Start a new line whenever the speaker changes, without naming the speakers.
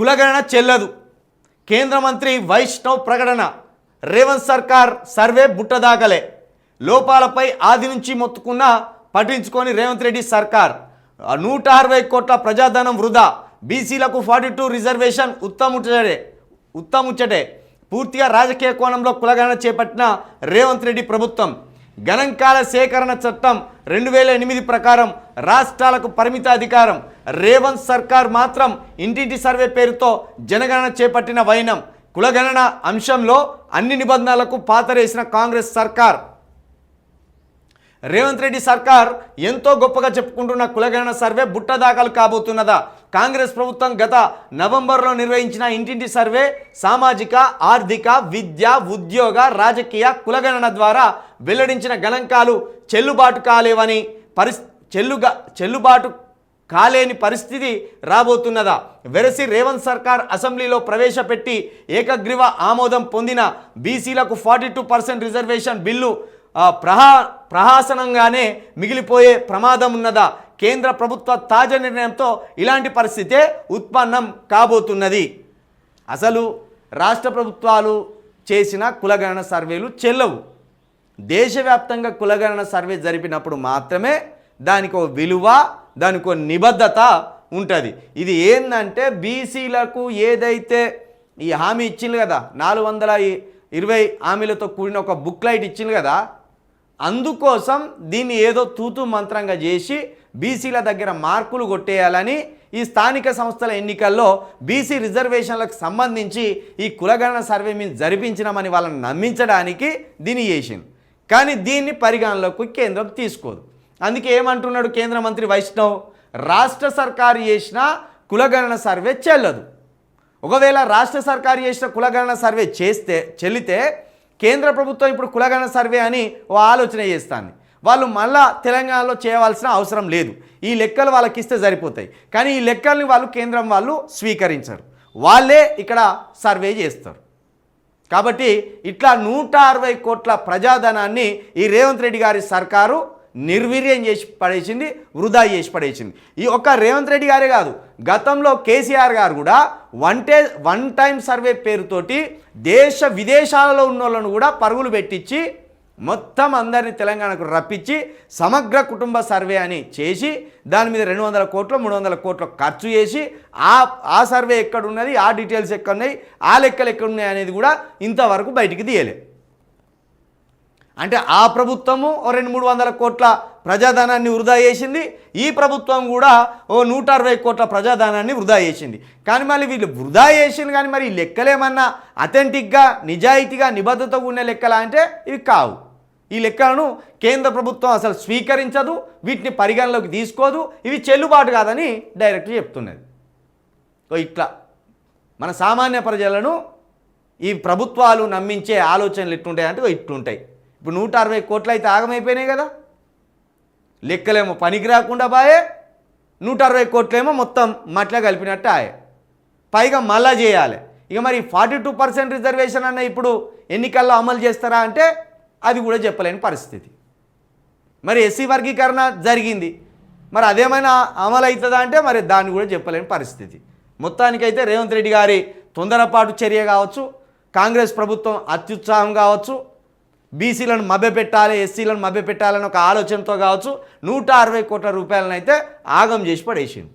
కులగణన చెల్లదు. కేంద్ర మంత్రి వైష్ణవ్ ప్రకటన. రేవంత్ సర్కార్ సర్వే బుట్టదాకలే లోపాలపై ఆది నుంచి మొత్తుకున్న పట్టించుకొని రేవంత్ రెడ్డి సర్కార్. నూట అరవై కోట్ల ప్రజాధనం వృధా. బీసీలకు ఫార్టీ టూ రిజర్వేషన్ ఉత్తముచ్చటే ఉత్తముచ్చటే. పూర్తిగా రాజకీయ కోణంలో కులగణన చేపట్టిన రేవంత్ రెడ్డి ప్రభుత్వం. గణాంకాల సేకరణ చట్టం రెండు వేల ఎనిమిది ప్రకారం రాష్ట్రాలకు పరిమిత అధికారం రేవంత్ సర్కార్ మాత్రం ఇంటింటి సర్వే పేరుతో జనగణన చేపట్టిన వైనం. కులగణన అంశంలో అన్ని నిబంధనలకు పాతరేసిన కాంగ్రెస్ సర్కార్. రేవంత్ రెడ్డి సర్కార్ ఎంతో గొప్పగా చెప్పుకుంటున్న కులగణన సర్వే బుట్ట దాఖలు కాబోతున్నదా? కాంగ్రెస్ ప్రభుత్వం గత నవంబర్లో నిర్వహించిన ఇంటింటి సర్వే సామాజిక ఆర్థిక విద్య ఉద్యోగ రాజకీయ కులగణన ద్వారా వెల్లడించిన గణాంకాలు చెల్లుబాటు కాలేవని పరిస్ చెల్లుగా చెల్లుబాటు కాలేని పరిస్థితి రాబోతున్నదా? వెరసి రేవంత్ సర్కార్ అసెంబ్లీలో ప్రవేశపెట్టి ఏకగ్రీవ ఆమోదం పొందిన బీసీలకు forty two percent reservation bill ప్రహా ప్రహాసనంగానే మిగిలిపోయే ప్రమాదం ఉన్నదా? కేంద్ర ప్రభుత్వ తాజా నిర్ణయంతో ఇలాంటి పరిస్థితే ఉత్పన్నం కాబోతున్నది. అసలు రాష్ట్ర ప్రభుత్వాలు చేసిన కులగణన సర్వేలు చెల్లవు. దేశవ్యాప్తంగా కులగణన సర్వే జరిపినప్పుడు మాత్రమే దానికి ఒక విలువ దానికి ఒక నిబద్ధత ఉంటుంది. ఇది ఏంటంటే బీసీలకు ఏదైతే ఈ హామీ ఇచ్చింది కదా నాలుగు వందల ఇరవై హామీలతో కూడిన ఒక బుక్ లైట్ ఇచ్చింది కదా అందుకోసం దీన్ని ఏదో తూతు మంత్రంగా చేసి బీసీల దగ్గర మార్కులు కొట్టేయాలని ఈ స్థానిక సంస్థల ఎన్నికల్లో బీసీ రిజర్వేషన్లకు సంబంధించి ఈ కులగణన సర్వే మీద జరిపించినామని వాళ్ళని నమ్మించడానికి దీన్ని చేసింది కానీ దీన్ని పరిగణలోకి కేంద్రం తీసుకోదు. అందుకే ఏమంటున్నాడు కేంద్ర మంత్రి వైష్ణవ్? రాష్ట్ర సర్కారు చేసిన కులగణన సర్వే చెల్లదు. ఒకవేళ రాష్ట్ర సర్కారు చేసిన కులగణన సర్వే చేస్తే చెల్లితే కేంద్ర ప్రభుత్వం ఇప్పుడు కులగణన సర్వే అని ఓ ఆలోచన చేస్తాను వాళ్ళు మళ్ళా తెలంగాణలో చేయవలసిన అవసరం లేదు. ఈ లెక్కలు వాళ్ళకి ఇస్తే సరిపోతాయి. కానీ ఈ లెక్కల్ని వాళ్ళు కేంద్రం వాళ్ళు స్వీకరించరు. వాళ్ళే ఇక్కడ సర్వే చేస్తారు. కాబట్టి ఇట్లా నూట అరవై కోట్ల ప్రజాధనాన్ని ఈ రేవంత్ రెడ్డి గారి సర్కారు నిర్వీర్యం చేసి పడేసింది వృధా చేసి పడేసింది. ఈ ఒక్క రేవంత్ రెడ్డి గారే కాదు గతంలో కేసీఆర్ గారు కూడా వన్ టే వన్ టైం సర్వే పేరుతోటి దేశ విదేశాలలో ఉన్న వాళ్ళను కూడా పరుగులు పెట్టించి మొత్తం అందరిని తెలంగాణకు రప్పించి సమగ్ర కుటుంబ సర్వే అని చేసి దాని మీద రెండు వందల కోట్లు మూడు వందల కోట్లు ఖర్చు చేసి ఆ ఆ సర్వే ఎక్కడున్నది ఆ డీటెయిల్స్ ఎక్కడున్నాయి ఆ లెక్కలు ఎక్కడున్నాయి అనేది కూడా ఇంతవరకు బయటికి తీయలే. అంటే ఆ ప్రభుత్వము ఓ రెండు మూడు వందల కోట్ల ప్రజాధనాన్ని వృధా చేసింది ఈ ప్రభుత్వం కూడా ఓ నూట అరవై కోట్ల ప్రజాధనాన్ని వృధా చేసింది. కానీ మళ్ళీ వీళ్ళు వృధా చేసింది కానీ మరి ఈ లెక్కలేమన్నా అథెంటిక్గా నిజాయితీగా నిబద్ధతగా ఉన్న లెక్కలా అంటే ఇవి కావు. ఈ లెక్కలను కేంద్ర ప్రభుత్వం అసలు స్వీకరించదు వీటిని పరిగణలోకి తీసుకోదు. ఇవి చెల్లుబాటు కాదని డైరెక్ట్ చెప్తున్నది. ఓ ఇట్లా. మన సామాన్య ప్రజలను ఈ ప్రభుత్వాలు నమ్మించే ఆలోచనలు ఎట్లుంటాయంటే ఓ ఇట్లుంటాయి. ఇప్పుడు నూట అరవై కోట్లు అయితే ఆగమైపోయినాయి కదా. లెక్కలేమో పనికి రాకుండా బాయే నూట అరవై కోట్లేమో మొత్తం మట్ల కలిపినట్టు ఆయే. పైగా మళ్ళా చేయాలి. ఇక మరి ఫార్టీ టూ పర్సెంట్ రిజర్వేషన్ అన్న ఇప్పుడు ఎన్నికల్లో అమలు చేస్తారా అంటే అది కూడా చెప్పలేని పరిస్థితి. మరి ఎస్సీ వర్గీకరణ జరిగింది. మరి అదేమైనా అమలు అవుతుందా అంటే మరి దాన్ని కూడా చెప్పలేని పరిస్థితి. మొత్తానికైతే రేవంత్ రెడ్డి గారి తొందరపాటు చర్య కావచ్చు కాంగ్రెస్ ప్రభుత్వం అత్యుత్సాహం కావచ్చు బీసీలను మభ్యపెట్టాలి ఎస్సీలను మభ్యపెట్టాలని ఒక ఆలోచనతో కావచ్చు నూట అరవై కోట్ల రూపాయలను అయితే ఆగం చేసి పడేసింది